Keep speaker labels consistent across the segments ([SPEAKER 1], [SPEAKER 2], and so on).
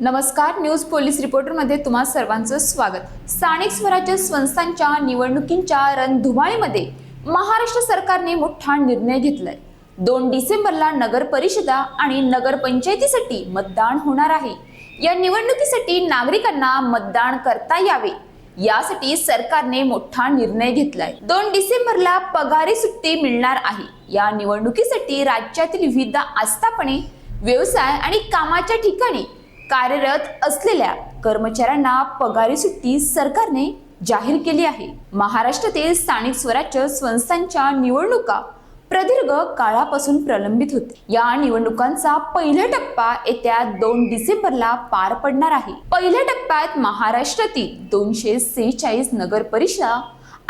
[SPEAKER 1] नमस्कार news police रिपोर्टरमध्ये तुम्हा सर्वांचं स्वागत. स्थानिक स्वराज्य संस्थांच्या निवडणुकींच्या रणधुमाळीमध्ये महाराष्ट्र सरकारने मोठा निर्णय घेतलाय. दोन डिसेंबरला नगर परिषदा आणि नगरपंचायतीसाठी मतदान होणार आहे. या निवडणुकीसाठी नागरिकांना मतदान करता यावे. यासाठी सरकारने मोठा निर्णय घेतलाय. दोन डिसेंबरला पगारी सुट्टी मिळणार आहे. या निवडणुकीसाठी राज्यातील विविध आस्थापने व्यवसाय आणि कामाच्या ठिकाणी कार्यरत असलेल्या कर्मचाऱ्यांना पगारी सुट्टी सरकारने जाहीर केली आहे. महाराष्ट्रातील स्थानिक स्वराज्य संस्थांच्या निवडणुका प्रदीर्घ काळापासून प्रलंबित होते. या निवडणुकांचा पहिला टप्पा येत्या दोन डिसेंबरला पार पडणार आहे. पहिल्या टप्प्यात महाराष्ट्रातील दोनशे सेहेचाळीस नगर परिषदा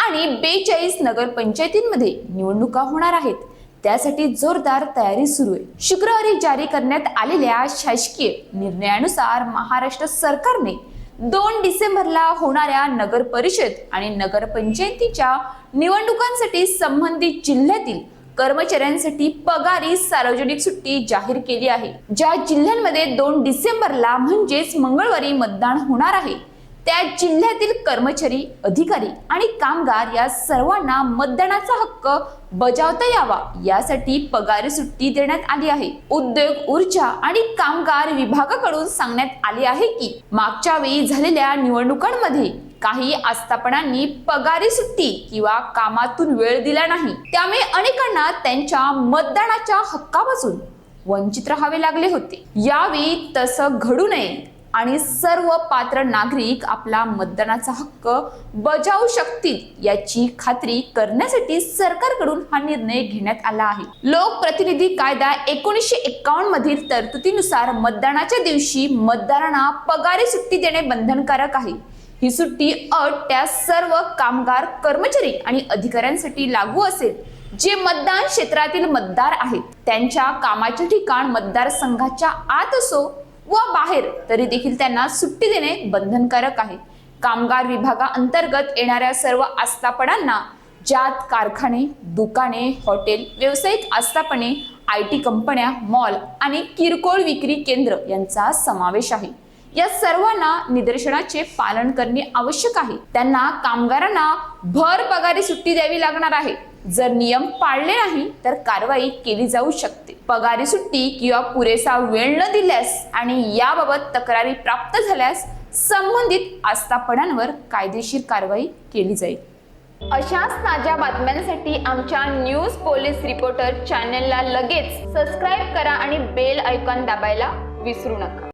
[SPEAKER 1] आणि बेचाळीस नगर पंचायतींमध्ये निवडणुका होणार आहेत. त्यासाठी जोरदार तयारी सुरू आहे. शुक्रवारी जारी करण्यात आलेल्या शासकीय निर्णयानुसार महाराष्ट्र सरकारने दोन डिसेंबरला होणाऱ्या नगर परिषद आणि नगर पंचायतीच्या निवडणुकांसाठी संबंधित जिल्ह्यातील कर्मचाऱ्यांसाठी पगारी सार्वजनिक सुट्टी जाहीर केली आहे. ज्या जिल्ह्यांमध्ये दोन डिसेंबरला म्हणजेच मंगळवारी मतदान होणार आहे त्या जिल्ह्यातील कर्मचारी अधिकारी आणि कामगार या सर्वांना मतदानाचा हक्क बजावता यावा. यासाठी पगारी सुट्टी देण्यात आली आहे. उद्योग ऊर्जा आणि कामगार विभागाकडून सांगण्यात आले आहे की मागच्या वेळी झालेल्या निवडणुकांमध्ये काही आस्थापनांनी पगारी सुट्टी किंवा कामातून वेळ दिला नाही. त्यामुळे अनेकांना त्यांच्या मतदानाच्या हक्कापासून वंचित राहावे लागले होते. यावेळी तसं घडू नये. आणि सर्व पात्र नागरिक आपला मतदानाचा हक्क बजावू शकतील याची खात्री करण्यासाठी सरकारकडून हा निर्णय घेण्यात आला आहे. लोकप्रतिनिधी कायदा एकोणीसशे एक्कावन्न मधील तरतुदीनुसार मतदानाच्या दिवशी मतदारांना पगारी सुट्टी देणे बंधनकारक आहे. ही सुट्टी अट त्या सर्व कामगार कर्मचारी आणि अधिकाऱ्यांसाठी लागू असेल जे मतदान क्षेत्रातील मतदार आहेत. त्यांच्या कामाचे ठिकाण मतदारसंघाच्या आत असो व बाहेर तरी देखील त्यांना सुट्टी देणे बंधनकारक आहे. कामगार विभागाअंतर्गत येणाऱ्या सर्व आस्थापनांना ज्यात कारखाने दुकाने हॉटेल व्यावसायिक आस्थापने आय टी कंपन्या मॉल आणि किरकोळ विक्री केंद्र यांचा समावेश आहे. या सर्वांना निदर्शनाचे पालन करणे आवश्यक आहे. त्यांना कामगारांना भर पगारी सुट्टी द्यावी लागणार आहे. जर नियम पाळले नाही तर कारवाई केली जाऊ शकते. पगारी सुट्टी किंवा पुरेसा वेळ न दिल्यास आणि याबाबत तक्रारी प्राप्त झाल्यास संबंधित आस्थापनांवर कायदेशीर कारवाई केली जाईल. अशाच ताज्या बातम्यांसाठी आमच्या न्यूज पोलीस रिपोर्टर चॅनेलला लगेच सबस्क्राईब करा आणि बेल ऐकॉन दाबायला विसरू नका.